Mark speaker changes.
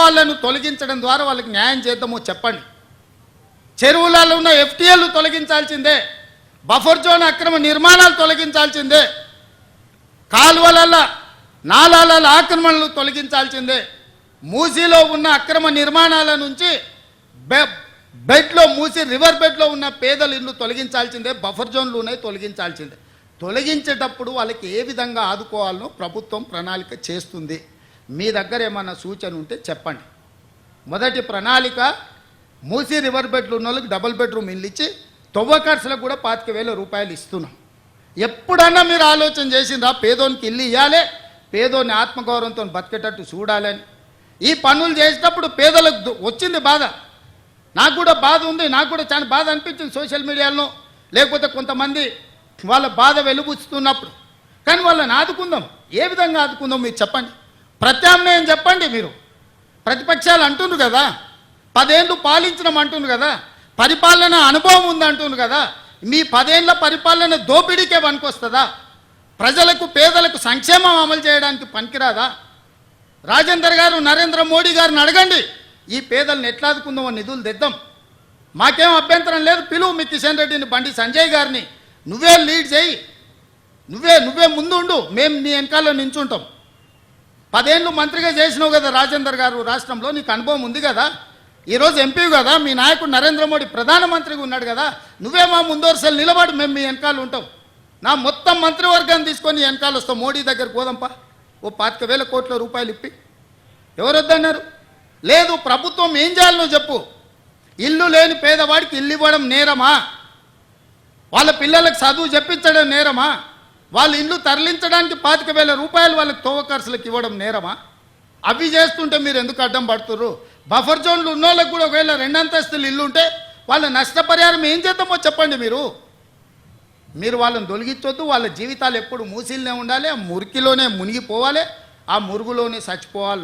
Speaker 1: వాళ్ళను తొలగించడం ద్వారా వాళ్ళకి న్యాయం చేద్దామో చెప్పండి. చెరువులలో ఉన్న ఎఫ్టీఎల్ తొలగించాల్సిందే. బఫర్ జోన్ అక్రమ నిర్మాణాలు తొలగించాల్సిందే. కాలువలలో నాలాల ఆక్రమణలు తొలగించాల్సిందే. మూసీలో ఉన్న అక్రమ నిర్మాణాల నుంచి బె బెడ్లో మూసి రివర్ బెడ్లో ఉన్న పేదల ఇల్లు తొలగించాల్సిందే. బఫర్ జోన్లు తొలగించాల్సిందే. తొలగించేటప్పుడు వాళ్ళకి ఏ విధంగా ఆదుకోవాలనో ప్రభుత్వం ప్రణాళిక చేస్తుంది. మీ దగ్గర ఏమన్నా సూచన ఉంటే చెప్పండి. మొదటి ప్రణాళిక మూసి రివర్ బెడ్లు ఉన్న వాళ్ళకి డబుల్ బెడ్రూమ్ ఇల్లు ఇచ్చి తొవ్వ ఖర్చులకు కూడా పాతిక వేల రూపాయలు ఇస్తున్నాం. ఎప్పుడన్నా మీరు ఆలోచన చేసిందా పేదోనికి ఇల్లు ఇవ్వాలి పేదోని ఆత్మగౌరవంతో బతికేటట్టు చూడాలని. ఈ పనులు చేసేటప్పుడు పేదలకు వచ్చింది బాధ. నాకు కూడా బాధ ఉంది నాకు కూడా చాలా బాధ అనిపించింది సోషల్ మీడియాలో. లేకపోతే కొంతమంది వాళ్ళ బాధ వెలుగుస్తున్నప్పుడు. కానీ వాళ్ళని ఆదుకుందాం. ఏ విధంగా ఆదుకుందాం మీరు చెప్పండి. ప్రత్యామ్నాయం చెప్పండి మీరు? ప్రతిపక్షాలు అంటుండ్రు కదా? పదేళ్ళు పాలించడం అంటుండ్రు కదా? పరిపాలన అనుభవం ఉంది కదా? మీ పదేళ్ళ పరిపాలన దోపిడీకే పనికొస్తుందా? ప్రజలకు పేదలకు సంక్షేమం అమలు చేయడానికి పనికిరాదా? రాజేందర్ గారు నరేంద్ర మోడీ గారిని అడగండి. ఈ పేదలను ఎట్లా ఆదుకుందామో నిధులు తెద్దాం. మాకేం అభ్యంతరం లేదు. పిలువు మీ కిషన్ రెడ్డిని బండి సంజయ్ గారిని. నువ్వే లీడ్ చేయి. నువ్వే నువ్వే ముందు ఉండు మేము నీ వెనకాల నించుంటాం. పదేళ్ళు మంత్రిగా చేసినావు కదా రాజేందర్ గారు రాష్ట్రంలో నీకు అనుభవం ఉంది కదా? ఈరోజు ఎంపీ కదా మీ నాయకుడు నరేంద్ర మోడీ ప్రధానమంత్రిగా ఉన్నాడు కదా నువ్వే మా ముందోరుసలు నిలబడి మేము మీ వెనకాల ఉంటాం. నా మొత్తం మంత్రివర్గాన్ని తీసుకొని వెనకాల వస్తాం. మోడీ దగ్గర పోదాంపా. ఓ పాతిక వేల కోట్ల రూపాయలు ఇప్పి. ఎవరొద్దన్నారు? లేదు ప్రభుత్వం ఏం చేయాలనో చెప్పు. ఇల్లు లేని పేదవాడికి ఇల్లు ఇవ్వడం నేరమా? వాళ్ళ పిల్లలకు చదువు చెప్పించడం నేరమా? వాళ్ళ ఇల్లు తరలించడానికి పాతిక వేల రూపాయలు వాళ్ళకి తోవ ఖర్చులకు ఇవ్వడం నేరమా? అవి చేస్తుంటే మీరు ఎందుకు అడ్డం పడుతుర్రు? బఫర్ జోన్లు ఉన్నోళ్ళకి కూడా ఒకవేళ రెండంతస్తులు ఇల్లు ఉంటే వాళ్ళ నష్టపరిహారం ఏం చేద్దామో చెప్పండి మీరు. మీరు వాళ్ళని తొలగించొద్దు వాళ్ళ జీవితాలు ఎప్పుడు మూసిల్నే ఉండాలి ఆ మురికిలోనే మునిగిపోవాలి ఆ మురుగులోనే చచ్చిపోవాలి